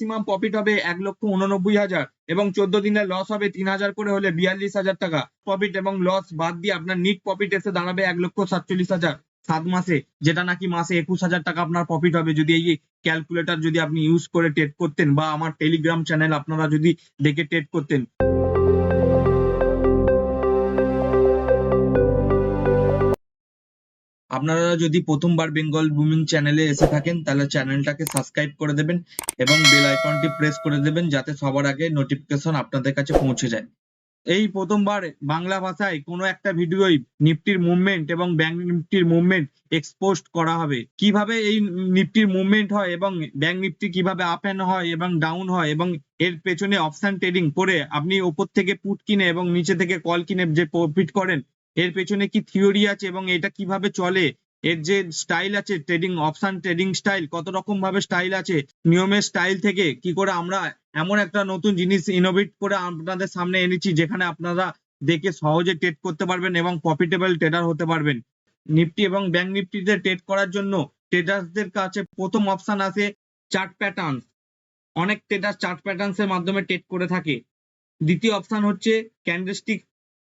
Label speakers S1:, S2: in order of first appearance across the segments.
S1: Maximum profit হবে এক লক্ষ উননব্বই হাজার এবং চোদ্দ দিনের লস হবে তিন হাজার করে হলে বিয়াল্লিশ হাজার টাকা। প্রফিট এবং লস বাদ দিয়ে আপনার নিট প্রফিট এসে দাঁড়াবে এক লক্ষ সাতচল্লিশ হাজার সাত মাসে, যেটা নাকি মাসে একুশ হাজার টাকা আপনার প্রফিট হবে। যদি এই ক্যালকুলেটর যদি আপনি ইউজ করে ট্রেড করতেন বা আমার টেলিগ্রাম চ্যানেল আপনারা যদি দেখে ট্রেড করতেন। আপনারা যদি প্রথমবার বেঙ্গল বুমিং চ্যানেলে এসে থাকেন, তাহলে চ্যানেলটাকে সাবস্ক্রাইব করে দেবেন এবং বেল আইকনটি প্রেস করে দেবেন যাতে সবার আগে নোটিফিকেশন আপনাদের কাছে পৌঁছে যায়। এই প্রথমবার বাংলা ভাষায় কোনো একটা ভিডিওই নিফটির মুভমেন্ট এবং ব্যাংক নিফটির মুভমেন্ট এক্সপোস্ট করা হবে। কীভাবে এই নিফটির মুভমেন্ট হয় এবং ব্যাংক নিফটি কীভাবে আপ এন্ড হয় এবং ডাউন হয় এবং এর পেছনে অপশন ট্রেডিং করে আপনি ওপর থেকে পুট কিনে এবং নিচে থেকে কল কিনে যে প্রফিট করেন এর পেছনে কি থিওরি আছে এবং এটা কীভাবে চলে? এর যে স্টাইল আছে ট্রেডিং অপশন ট্রেডিং স্টাইল কত রকম ভাবে স্টাইল আছে, নিয়মের স্টাইল থেকে কি করে আমরা এমন একটা নতুন জিনিস ইনোভেট করে আপনাদের সামনে এনেছি যেখানে আপনারা দেখে সহজে ট্রেড করতে পারবেন এবং প্রফিটেবল ট্রেডার হতে পারবেন। নিফটি এবং ব্যাংক নিফটিতে ট্রেড করার জন্য ট্রেডার্সদের কাছে প্রথম অপশন আছে চার্ট প্যাটার্ন অনেক ট্রেডার চার্ট প্যাটার্নস এর মাধ্যমে ট্রেড করে থাকে। দ্বিতীয় অপশন হচ্ছে ক্যান্ডেলস্টিক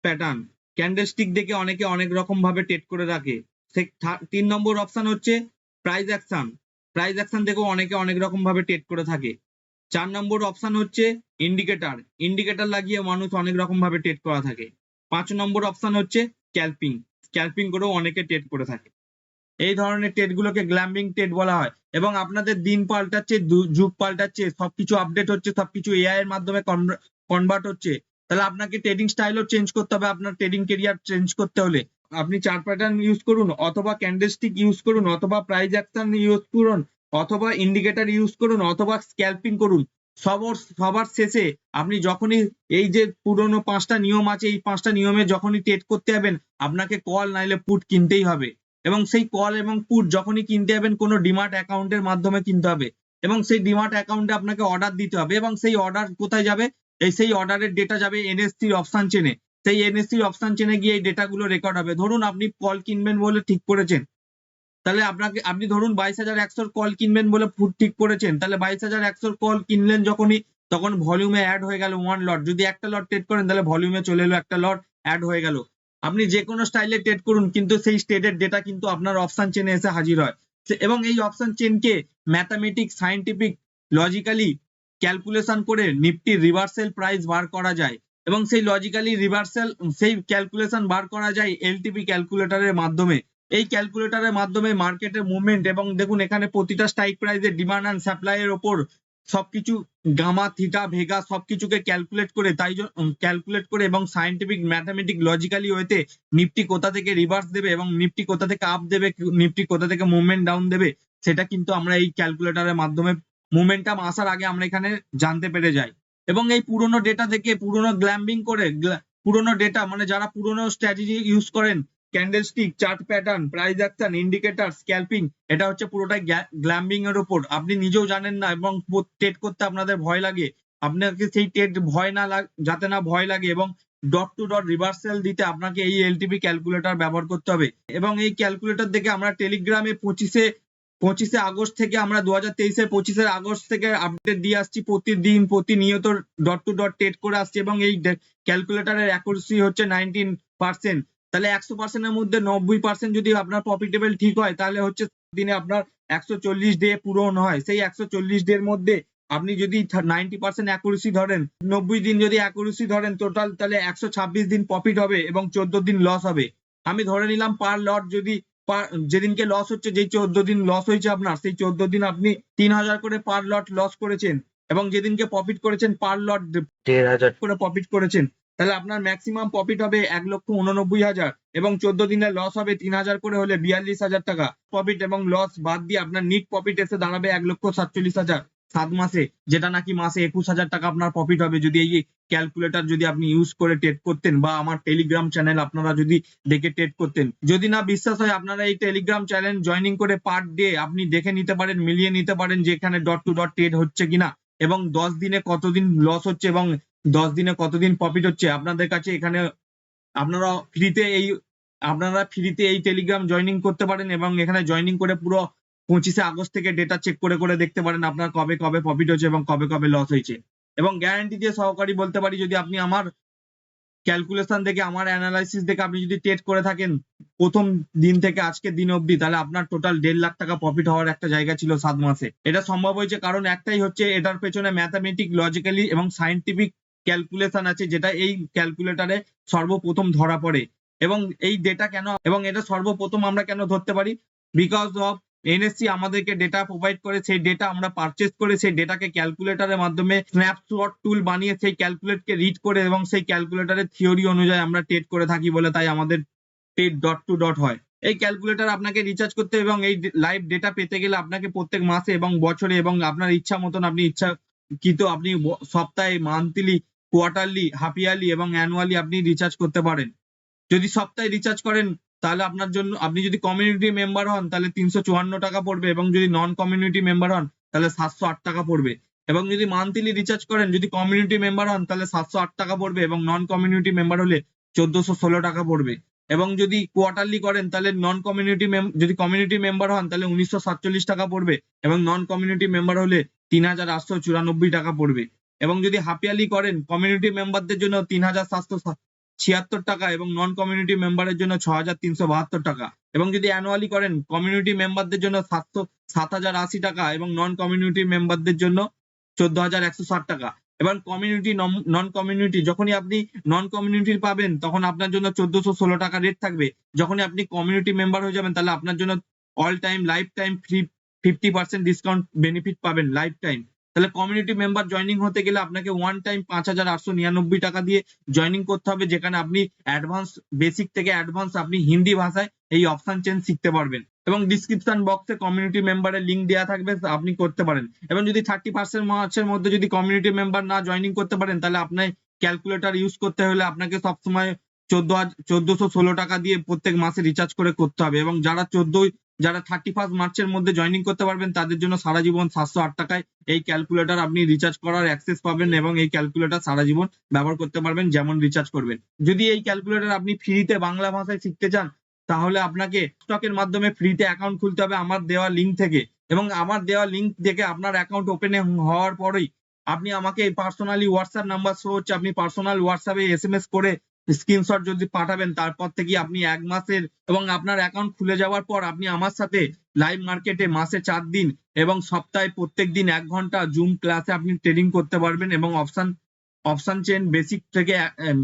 S1: প্যাটার্ন ক্যান্ডেলস্টিক দেখে অনেকে অনেক রকম ভাবে ট্রেড করে রাখে। তিন নম্বর অপশন হচ্ছে প্রাইজ অ্যাকশন প্রাইজ অ্যাকশন দেখেও অনেকে অনেক রকম ভাবে ট্রেড করে থাকে। চার নম্বর অপশন হচ্ছে ইন্ডিকেটার ইন্ডিকেটার লাগিয়ে মানুষ অনেক রকম ভাবে ট্রেড করা থাকে। পাঁচ নম্বর অপশন হচ্ছে ক্যালপিং স্ক্যাল্পিং করেও অনেকে ট্রেড করে থাকে। এই ধরনের ট্রেড গুলোকে গ্ল্যাম্বিং টেট বলা হয়। এবং আপনাদের দিন পাল্টাচ্ছে যুগ পাল্টাচ্ছে, সবকিছু আপডেট হচ্ছে, সবকিছু এআই এর মাধ্যমে কনভার্ট হচ্ছে। তাহলে আপনাকে ট্রেডিং স্টাইলও চেঞ্জ করতে হবে, আপনার ট্রেডিং কেরিয়ার চেঞ্জ করতে হলে। আপনি চার্ট প্যাটার্ন ইউজ করুন, অথবা ক্যান্ডেলস্টিক ইউজ করুন, অথবা প্রাইস অ্যাকশন ইউজ করুন, অথবা ইন্ডিকেটর ইউজ করুন, অথবা স্ক্যাল্পিং করুন। সবার সবার শেষে আপনি যখনই এই যে পুরনো পাঁচটা নিয়ম আছে, এই পাঁচটা নিয়মে যখনই ট্রেড করতে যাবেন, আপনাকে কল নাইলে পুট কিনতেই হবে। এবং সেই কল এবং পুট যখনই কিনতে যাবেন, কোনো ডিমার্ট অ্যাকাউন্টের মাধ্যমে কিনতে হবে। এবং সেই ডিমার্ট অ্যাকাউন্টে আপনাকে অর্ডার দিতে হবে এবং সেই অর্ডার কোথায় যাবে? এই সেই অর্ডারের ডেটা যাবে এনএসসির অপশন চেনে সেই এনএসসির অপশন চেনে গিয়ে এই ডেটাগুলো রেকর্ড হবে। ধরুন আপনি কল কিনবেন বলে ঠিক করেছেন। তাহলে আপনাকে, আপনি ধরুন বাইশ হাজার একশোর কল কিনবেন বলে ফুড ঠিক করেছেন। তাহলে বাইশ হাজার একশোর কল কিনলেন যখনই, তখন ভলিউমে অ্যাড হয়ে গেল ওয়ান লট যদি একটা লট ট্রেড করেন, তাহলে ভলিউমে চলে এলো একটা লট অ্যাড হয়ে গেল। আপনি যে কোনো স্টাইলে ট্রেড করুন, কিন্তু সেই স্টেটের ডেটা কিন্তু আপনার অপশন চেনে এসে হাজির হয়। এবং এই অপশন চেনকে ম্যাথামেটিক সাইন্টিফিক লজিক্যালি ক্যালকুলেশন করে নিফটি রিভার্সাল প্রাইস বার করা যায় এবং সেই লজিক্যালি রিভার্সাল সেই ক্যালকুলেশন বার করা যায় এলটিপি ক্যালকুলেটরের মাধ্যমে। এই ক্যালকুলেটরের মাধ্যমে মার্কেটের মুভমেন্ট এবং দেখুন এখানে প্রতিটা স্ট্রাইক প্রাইসের ডিমান্ড অ্যান্ড সাপ্লাই এর ওপর সবকিছু গামা থিটা ভেগা সবকিছুকে ক্যালকুলেট করে, তাই ক্যালকুলেট করে এবং সাইন্টিফিক ম্যাথামেটিক লজিক্যালি ওয়েতে নিফটি কোথা থেকে রিভার্স দেবে এবং নিফটি কোথা থেকে আপ দেবে নিফটি কোথা থেকে মুভমেন্ট ডাউন দেবে, সেটা কিন্তু আমরা এই ক্যালকুলেটরের মাধ্যমে মোমেন্টাম আসার আগে আমরা এখানে জানতে পেরে যাই। এবং এই পুরনো ডেটা থেকে পুরোনো গ্ল্যাম্বিং করে পুরোনো ডেটা মানে যারা পুরোনো স্ট্র্যাটেজি ইউজ করেন candlestick chart pattern price action indicator scalping এটা হচ্ছে পুরোটাই গ্ল্যাম্বিং এর উপর। আপনি নিজেও জানেন না এবং ট্রেড করতে আপনাদের ভয় লাগে। আপনাকে সেই ট্রেড ভয় না যাতে না ভয় লাগে এবং ডট টু ডট রিভার্সাল দিতে আপনাকে এই এলটিপি ক্যালকুলেটর ব্যবহার করতে হবে। এবং এই ক্যালকুলেটর দেখে আমরা টেলিগ্রামে পঁচিশে পঁচিশে আগস্ট থেকে আমরা দু হাজার তেইশের পঁচিশে আগস্ট থেকে আপডেট দিয়ে আসছি প্রতিদিন, প্রতিনিয়ত ডট টু ডট টেট করে আসছি এবং এই ক্যালকুলেটরের অ্যাকুরেসি হচ্ছে নাইনটিন পার্সেন্ট তাহলে একশো পার্সেন্টের মধ্যে নব্বই পার্সেন্ট যদি আপনার প্রফিটেবল ঠিক হয়, তাহলে হচ্ছে দিনে আপনার একশো চল্লিশ ডে পূরণ হয়। সেই একশো চল্লিশ ডের মধ্যে আপনি যদি নাইনটি পার্সেন্ট অ্যাকুরেসি ধরেন, নব্বই দিন যদি অ্যাকুরেসি ধরেন টোটাল তাহলে একশো ছাব্বিশ দিন প্রফিট হবে এবং চোদ্দ দিন লস হবে। আমি ধরে নিলাম পার লট যদি যেদিনকে লস হচ্ছে যে চোদ্দ দিন লস হয়েছে আপনার সেই চোদ্দ দিন আপনি তিন হাজার করে পার লট লস করেছেন এবং যেদিনকে প্রফিট করেছেন পার লট দেড় হাজার। করে প্রফিট করেছেন। তাহলে আপনার ম্যাক্সিমাম প্রফিট হবে এক লক্ষ উননব্বই হাজার এবং চোদ্দ দিনে লস হবে তিন হাজার করে হলে বিয়াল্লিশ হাজার টাকা। প্রফিট এবং লস বাদ দিয়ে আপনার নিট প্রফিট এসে দাঁড়াবে এক লক্ষ সাতচল্লিশ হাজার। সাত মাসে, যেটা নাকি মাসে একুশ হাজার টাকা আপনার প্রফিট হবে। যদি এই ক্যালকুলেটর যদি আপনি ইউজ করে ট্রেড করতেন বা আমার টেলিগ্রাম চ্যানেল আপনারা যদি দেখে ট্রেড করতেন। যদি না বিশ্বাস হয়, আপনারা এই টেলিগ্রাম চ্যানেল জয়েনিং করে পার ডে আপনি দেখে নিতে পারেন, মিলিয়ে নিতে পারেন যে এখানে ডট টু ডট ট্রেড হচ্ছে কিনা এবং দশ দিনে কতদিন লস হচ্ছে এবং দশ দিনে কতদিন প্রফিট হচ্ছে। আপনাদের কাছে এখানে আপনারা ফ্রিতে এই, আপনারা ফ্রিতে এই টেলিগ্রাম জয়েনিং করতে পারেন এবং এখানে জয়েনিং করে পুরো পঁচিশে আগস্ট থেকে ডেটা চেক করে করে দেখতে পারেন আপনার কবে কবে প্রফিট হয়েছে এবং কবে কবে লস হয়েছে। এবং গ্যারান্টি দিয়ে সহকারী বলতে পারি, যদি আপনি আমার ক্যালকুলেশন দেখে, আমার অ্যানালাইসিস দেখে আপনি যদি ট্রেড করে থাকেন প্রথম দিন থেকে আজকে দিন অবধি, তাহলে আপনার টোটাল দেড় লাখ টাকা প্রফিট হওয়ার একটা জায়গা ছিল সাত মাসে। এটা সম্ভব হয়েছে কারণ একটাই হচ্ছে এটার পেছনে ম্যাথামেটিক লজিক্যালি এবং সাইন্টিফিক ক্যালকুলেশন আছে, যেটা এই ক্যালকুলেটারে সর্বপ্রথম ধরা পড়ে। এবং এই ডেটা কেন, এবং এটা সর্বপ্রথম আমরা কেন ধরতে পারি? বিকজ অফ এনএসসি আমাদেরকে ডেটা প্রোভাইড করে, সেই ডেটা আমরা পারচেস করে, সেই ডেটাকে ক্যালকুলেটরের মাধ্যমে স্ন্যাপশট টুল বানিয়ে সেই ক্যালকুলেটকে রিড করে এবং সেই ক্যালকুলেটরের থিওরি অনুযায়ী আমরা টেট করে থাকি বলে তাই আমাদের ট্রেড ডট টু ডট হয়। এই ক্যালকুলেটর আপনাকে রিচার্জ করতে এবং এই লাইভ ডেটা পেতে গেলে আপনাকে প্রত্যেক মাসে এবং বছরে এবং আপনার ইচ্ছা মতন আপনি ইচ্ছা কিন্তু আপনি সপ্তাহে মান্থলি কোয়ার্টারলি হাফ ইয়ারলি এবং অ্যানুয়ালি আপনি রিচার্জ করতে পারেন। যদি সপ্তাহে রিচার্জ করেন তাহলে আপনার জন্য, আপনি যদি কমিউনিটি মেম্বার হন, তাহলে তিনশো চুয়ান্ন টাকা পড়বে এবং যদি নন কমিউনিটি মেম্বার হন, তাহলে সাতশো আট টাকা পড়বে। এবং যদি মান্থলি রিচার্জ করেন, যদি কমিউনিটি মেম্বার হন, তাহলে সাতশো আট টাকা পড়বে এবং নন কমিউনিটি মেম্বার হলে চোদ্দশো ষোলো টাকা পড়বে। এবং যদি কোয়ার্টারলি করেন, তাহলে নন কমিউনিটি যদি কমিউনিটি মেম্বার হন, তাহলে উনিশশো সাতচল্লিশ টাকা পড়বে এবং নন কমিউনিটি মেম্বার হলে তিন হাজার আটশো চুরানব্বই টাকা পড়বে। এবং যদি হাফ ইয়ারলি করেন কমিউনিটি মেম্বারদের জন্য তিন হাজার সাতশো ছিয়াত্তর টাকা এবং নন কমিউনিটি মেম্বারের জন্য ছ হাজার তিনশো বাহাত্তর টাকা। এবং যদি অ্যানুয়ালি করেন কমিউনিটি মেম্বারদের জন্য সাতশো সাত হাজার আশি টাকা এবং নন কমিউনিটি মেম্বারদের জন্য চোদ্দ হাজার একশো ষাট টাকা। এবং কমিউনিটি নন কমিউনিটি যখনই আপনি নন কমিউনিটির পাবেন, তখন আপনার জন্য চোদ্দশো ষোলো টাকা রেট থাকবে। যখনই আপনি কমিউনিটি মেম্বার হয়ে যাবেন, তাহলে আপনার জন্য all time life time free fifty percent discount benefit পাবেন লাইফ টাইম তাহলে কমিউনিটি মেম্বার জয়নিং হতে গেলে আপনাকে ওয়ান টাইম পাঁচ হাজার আটশো নিরানব্বই টাকা দিয়ে জয়নিং করতে হবে, যেখানে আপনি অ্যাডভান্স বেসিক থেকে অ্যাডভান্স আপনি হিন্দি ভাষায় এই অপশন চেঞ্জ শিখতে পারবেন। এবং ডিসক্রিপশন বক্সে কমিউনিটি মেম্বারের লিঙ্ক দেওয়া থাকবে, আপনি করতে পারেন। এবং যদি থার্টি পার্সেন্ট মার্চের মধ্যে যদি কমিউনিটি মেম্বার না জয়নিং করতে পারেন, তাহলে আপনার ক্যালকুলেটর ইউজ করতে হলে আপনাকে সবসময় চোদ্দ চোদ্দশো ষোলো টাকা দিয়ে প্রত্যেক মাসে রিচার্জ করে করতে হবে। এবং যারা চোদ্দই যারা থার্টি ফার্স্ট মার্চের মধ্যে জয়নিং করতে পারবেন, তাদের জন্য সারা জীবন সাতশো আট টাকায় এই ক্যালকুলেটর আপনি রিচার্জ করার অ্যাক্সেস পাবেন এবং এই ক্যালকুলেটর সারা জীবন ব্যবহার করতে পারবেন যেমন রিচার্জ করবেন। যদি এই ক্যালকুলেটর আপনি ফ্রিতে বাংলা ভাষায় শিখতে চান, তাহলে আপনাকে স্টকের মাধ্যমে ফ্রিতে অ্যাকাউন্ট খুলতে হবে আমার দেওয়া লিঙ্ক থেকে। এবং আমার দেওয়া লিঙ্ক থেকে আপনার অ্যাকাউন্ট ওপেন হওয়ার পরেই আপনি আমাকে পার্সোনালি হোয়াটসঅ্যাপ নাম্বার শো হচ্ছে আপনি পার্সোনাল হোয়াটসঅ্যাপে এস এম এস করে স্ক্রিনশট যদি পাঠাবেন, তারপর থেকে আপনি এক মাসের এবং আপনার অ্যাকাউন্ট খুলে যাওয়ার পর আপনি আমার সাথে লাইভ মার্কেটে মাসে চার দিন এবং সপ্তাহে প্রত্যেক দিন এক ঘণ্টা জুম ক্লাসে আপনি ট্রেডিং করতে পারবেন এবং অপশান অপশান চেন বেসিক থেকে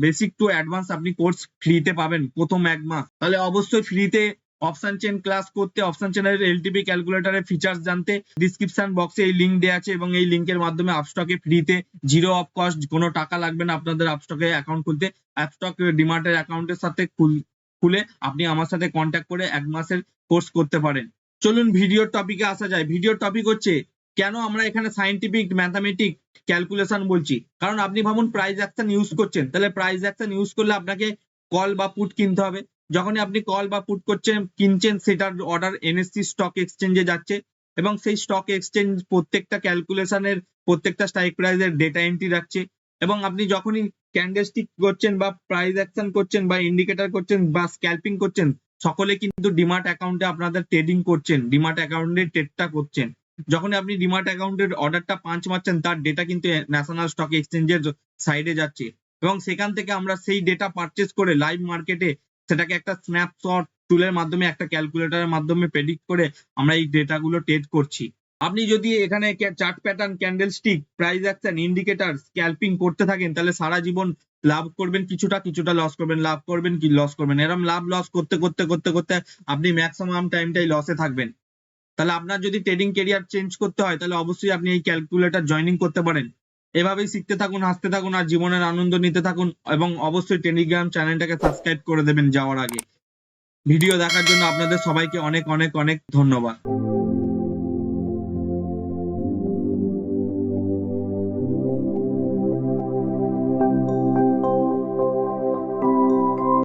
S1: বেসিক টু অ্যাডভান্স আপনি কোর্স ফ্রিতে পাবেন প্রথম এক মাস। তাহলে অবশ্যই ফ্রিতে অপশন চেন ক্লাস করতে অপশন চেনের এলটিপি ক্যালকুলেটরের ফিচার্স জানতে ডিসক্রিপশন বক্সে এই লিঙ্ক দেওয়া আছে এবং এই লিঙ্কের মাধ্যমে আপস্টকে ফ্রিতে জিরো অফ কস্ট কোনো টাকা লাগবে না আপনাদের আপস্টকে অ্যাকাউন্ট খুলতে। অ্যাপস্টক ডিমার্টের অ্যাকাউন্টের সাথে খুল- খুলে আপনি আমার সাথে কন্ট্যাক্ট করে এক মাসের কোর্স করতে পারেন। চলুন ভিডিওর টপিকে আসা যায় ভিডিওর টপিক হচ্ছে, কেন আমরা এখানে সাইন্টিফিক ম্যাথামেটিক ক্যালকুলেশন বলছি? কারণ আপনি ভাবুন প্রাইস অ্যাকশন ইউজ করছেন। তাহলে প্রাইস অ্যাকশন ইউজ করলে আপনাকে কল বা পুট কিনতে হবে। যখনই আপনি কল বা পুট করছেন, কিনছেন, সেটার অর্ডার এনএসসি স্টক এক্সচেঞ্জে যাচ্ছে এবং সেই স্টক এক্সচেঞ্জ প্রত্যেকটা ক্যালকুলেশনের প্রত্যেকটা স্ট্রাইক প্রাইসের ডেটা এন্ট্রি রাখছে এবং আপনি যখনই ক্যান্ডেলস্টিক করছেন বা প্রাইস অ্যাকশন করছেন বা ইন্ডিকেটর করছেন বা স্ক্যাল্পিং করছেন, সকলে কিন্তু ডিমার্ট অ্যাকাউন্টে আপনাদের ট্রেডিং করছেন ডিমার্ট অ্যাকাউন্টে ট্রেডটা করছেন। যখন আপনি ডিমার্ট অ্যাকাউন্টের অর্ডারটা পাঞ্চ মারছেন, তার ডেটা কিন্তু ন্যাশনাল স্টক এক্সচেঞ্জের সাইডে যাচ্ছে এবং সেখান থেকে আমরা সেই ডেটা পারচেস করে লাইভ মার্কেটে সেটাকে একটা স্ন্যাপশট টুলের মাধ্যমে, একটা ক্যালকুলেটরের মাধ্যমে প্রেডিক্ট করে আমরা এই ডেটাগুলো ট্রেড করছি। আপনি যদি এখানে chart pattern candle stick price action indicator scalping করতে থাকেন, তাহলে সারা জীবন লাভ করবেন কিছুটা কিছুটা লস করবেন, লাভ করবেন কি লস করবেন? এরকম লাভ লস করতে করতে করতে করতে আপনি ম্যাক্সিমাম টাইমটাই লসে থাকবেন। তাহলে আপনার যদি ট্রেডিং কেরিয়ার চেঞ্জ করতে হয়, তাহলে অবশ্যই আপনি এই ক্যালকুলেটর জয়েনিং করতে পারেন। এভাবেই শিখতে থাকুন, হাসতে থাকুন আর জীবনের আনন্দ নিতে থাকুন এবং অবশ্যই টেলিগ্রাম চ্যানেলটাকে সাবস্ক্রাইব করে দেবেন যাওয়ার আগে। ভিডিও দেখার জন্য আপনাদের সবাইকে অনেক অনেক অনেক ধন্যবাদ।